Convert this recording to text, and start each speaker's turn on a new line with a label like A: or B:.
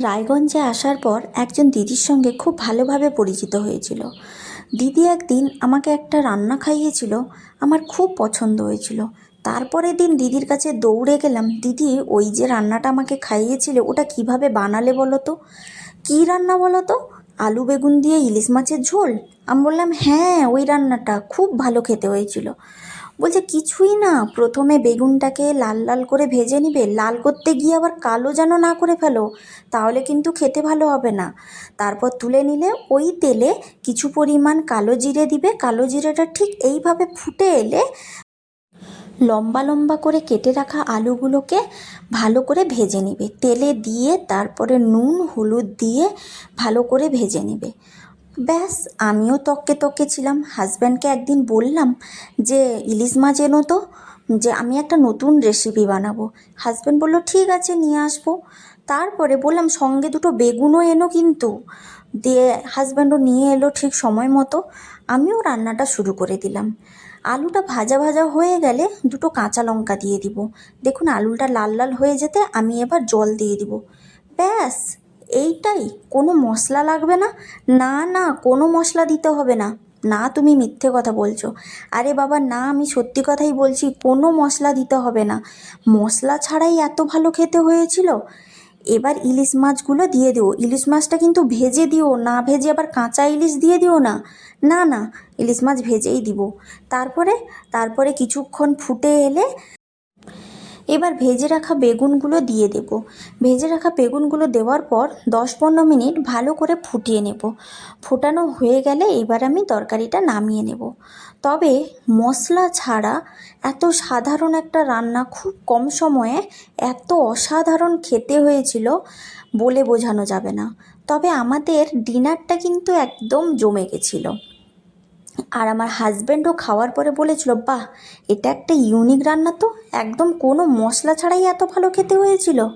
A: রায়গঞ্জে আসার পর একজন দিদির সঙ্গে খুব ভালোভাবে পরিচিত হয়েছিল। দিদি একদিন আমাকে একটা রান্না খাইয়েছিল, আমার খুব পছন্দ হয়েছিল। তারপরের দিন দিদির কাছে দৌড়ে গেলাম, দিদি, ওই যে রান্নাটা আমাকে খাইয়েছিলে, ওটা কীভাবে বানালে বলো তো? কী রান্না বলো তো? আলু বেগুন দিয়ে ইলিশ মাছের ঝোল? আমি বললাম হ্যাঁ ওই রান্নাটা, খুব ভালো খেতে হয়েছিল। বলছে, কিছুই না, প্রথমে বেগুনটাকে লাল লাল করে ভেজে নিবে, লাল করতে গিয়ে আবার কালো যেন না করে ফেলো, তাহলে কিন্তু খেতে ভালো হবে না। তারপর তুলে নিলে ওই তেলে কিছু পরিমাণ কালো জিরে দিবে, কালো জিরেটা ঠিক এইভাবে ফুটে এলে লম্বা লম্বা করে কেটে রাখা আলুগুলোকে ভালো করে ভেজে নিবে। তেলে দিয়ে, তারপরে নুন, হলুদ দিয়ে ভালো করে ভেজে নেবে। ব্যাস, আমিও তককে তককে ছিলাম। হাজব্যান্ডকে একদিন বললাম যে, ইলিশ মাছ এনো তো, যে আমি একটা নতুন রেসিপি বানাবো। হাজব্যান্ড বলল, ঠিক আছে, নিয়ে আসব। তারপরে বললাম, সঙ্গে দুটো বেগুনও এনো কিন্তু। দিয়ে হাজব্যান্ডও নিয়ে এলো ঠিক সময় মতো। আমিও রান্নাটা শুরু করে দিলাম। আলুটা ভাজা ভাজা হয়ে গেলে দুটো কাঁচা লঙ্কা দিয়ে দিব। দেখুন, আলুটা লাল লাল হয়ে যেতে আমি এবার জল দিয়ে দিব। ব্যাস এইটাই, কোনো মশলা লাগবে না? না না, কোনো মশলা দিতে হবে না। না, তুমি মিথ্যে কথা বলছো। আরে বাবা, না, আমি সত্যি কথাই বলছি, কোনো মশলা দিতে হবে না। মশলা ছাড়াই এত ভালো খেতে হয়েছিল? এবার ইলিশ মাছগুলো দিয়ে দিও ইলিশ মাছটা কিন্তু ভেজে দিও, না ভেজে আবার কাঁচা ইলিশ দিয়ে দিও না? না না, ইলিশ মাছ ভেজেই দিব। তারপরে তারপরে কিছুক্ষণ ফুটে এলে এবার ভেজে রাখা বেগুনগুলো দিয়ে দেব। ভেজে রাখা বেগুনগুলো দেওয়ার পর দশ পনেরো মিনিট ভালো করে ফুটিয়ে নেব। ফোটানো হয়ে গেলে এবার আমি তরকারিটা নামিয়ে নেব। তবে মশলা ছাড়া এত সাধারণ একটা রান্না খুব কম সময়ে এত অসাধারণ খেতে হয়েছিল বলে বোঝানো যাবে না। তবে আমাদের ডিনারটা কিন্তু একদম জমে গেছিল। আর আমার হাজব্যান্ডও খাওয়ার পরে বলেছিল, বাহ, এটা একটা ইউনিক রান্না তো। একদম কোনো মশলা ছাড়াই এত ভালো খেতে হয়েছিল।